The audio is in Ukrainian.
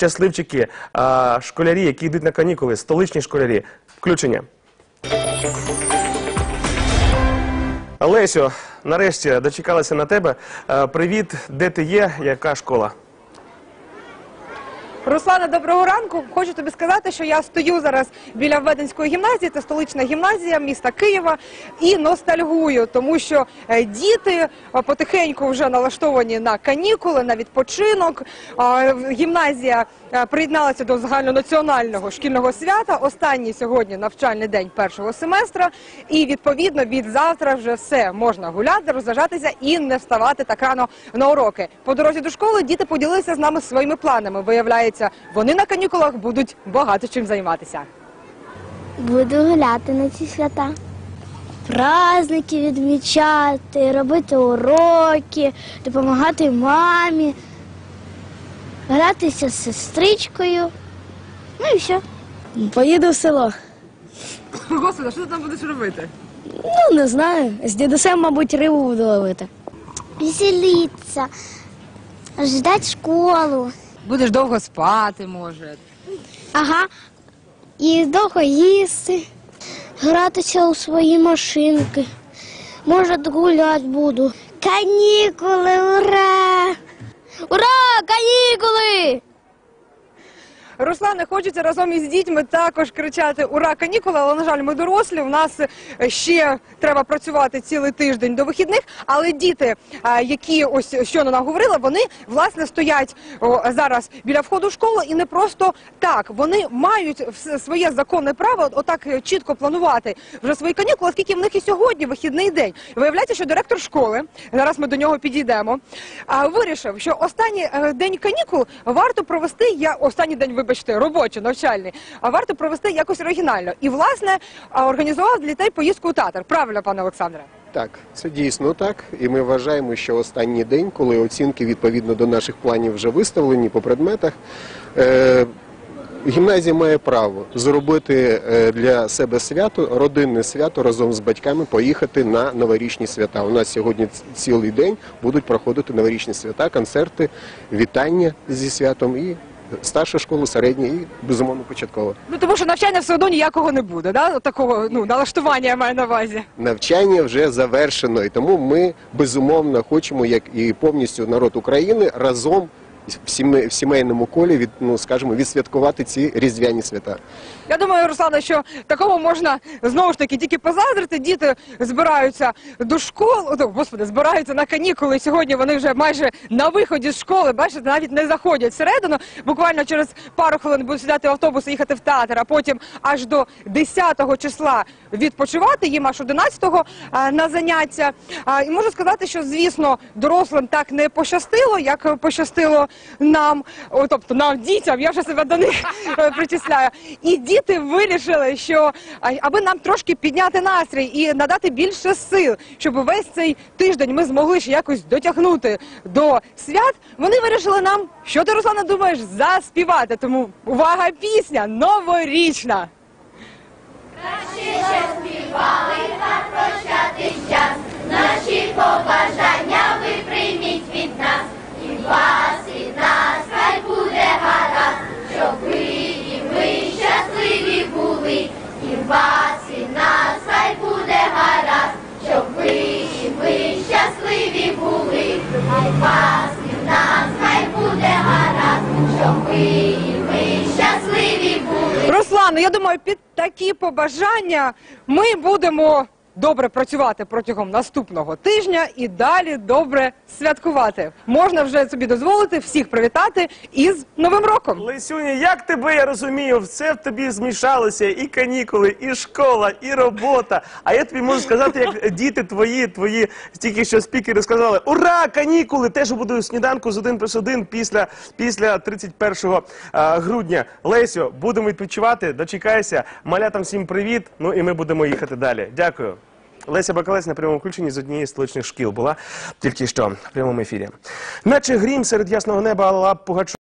щасливчики, а, школярі, які йдуть на канікули, столичні школярі. Включення. Лесю, нарешті дочекалася на тебе. Привіт, де ти є? Яка школа? Руслана, доброго ранку. Хочу тобі сказати, що я стою зараз біля Веденської гімназії, це столична гімназія міста Києва, і ностальгую, тому що е, діти е, потихеньку вже налаштовані на канікули, на відпочинок. Гімназія е, приєдналася до загальнонаціонального шкільного свята. Останній сьогодні навчальний день першого семестра. І відповідно від завтра вже все можна гуляти, розважатися і не вставати так рано на уроки. По дорозі до школи діти поділилися з нами своїми планами. Виявляється, вони на канікулах будуть багато чим займатися. Буду гуляти на ці свята. Праздники відмічати, робити уроки, допомагати мамі, гратися з сестричкою. Ну і все. Поїду в село. Господи, що ти там будеш робити? Ну, не знаю. З дідусем, мабуть, рибу буду ловити. Веселитися, ждати школу. Будеш довго спати, може. Ага. І довго їсти, гратися у свої машинки. Може, гуляти буду. Канікули, ура! Ура! Канікули! Руслане, хочеться разом із дітьми також кричати Ура, канікули, але на жаль, ми дорослі. У нас е, ще треба працювати цілий тиждень до вихідних. Але діти, е, які ось щойно нам говорили, вони власне стоять зараз біля входу в школу і не просто так. Вони мають своє законне право отак е, чітко планувати вже свої канікули, оскільки в них і сьогодні вихідний день. Виявляється, що директор школи зараз ми до нього підійдемо. Вирішив, що останній день канікул варто провести я останній день, вибачте, робочий, навчальний, а варто провести якось оригінально. І власне організував для дітей поїздку у театр. Правильно, пане Олександре? Так, це дійсно так. І ми вважаємо, що останній день, коли оцінки відповідно до наших планів вже виставлені по предметах, е, гімназія має право зробити е, для себе свято, родинне свято разом з батьками поїхати на новорічні свята. У нас сьогодні цілий день будуть проходити новорічні свята, концерти, вітання зі святом і старша школа, середня і безумовно початкова. Ну тому що навчання все одно ніякого не буде. Да? Такого ну налаштування я маю на увазі. навчання вже завершено, і тому ми безумовно хочемо, як і повністю народ України, разом в сіме- в сімейному колі від ну скажімо, відсвяткувати ці різдвяні свята. Я думаю, Руслана, що такому можна знову ж таки тільки позаздрити. Діти збираються до школи. Господи, збираються на канікули. Сьогодні вони вже майже на виході з школи. Бачите, навіть не заходять всередину. Буквально через пару хвилин будуть сідати в автобус і їхати в театр, а потім аж до 10-го числа відпочивати. Їм аж 11-го на заняття. І можу сказати, що звісно дорослим так не пощастило, як пощастило нам, о, тобто нам дітям. Я вже себе до них е, причисляю. І діти вирішили, що аби нам трошки підняти настрій і надати більше сил, щоб весь цей тиждень ми змогли ще якось дотягнути до свят. Вони вирішили нам, що ти Руслана думаєш, заспівати. Тому увага, пісня новорічна. Руслану, я думаю, під такі побажання ми будемо добре працювати протягом наступного тижня і далі добре святкувати. Можна вже собі дозволити всіх привітати із Новим роком. Лесюня, як тебе я розумію, все в тобі змішалося, і канікули, і школа, і робота. А я тобі можу сказати, як діти твої, твої тільки що спікери сказали: Ура! Канікули! Теж буду сніданку з один плюс один після, після 31 а, грудня. Лесю, будемо відпочивати, дочекайся. Малятам всім привіт. Ну і ми будемо їхати далі. Дякую. Леся Бакалець на прямому включенні з однієї з столичних шкіл була тільки що в прямому ефірі. Наче грім серед ясного неба Алла Пугачова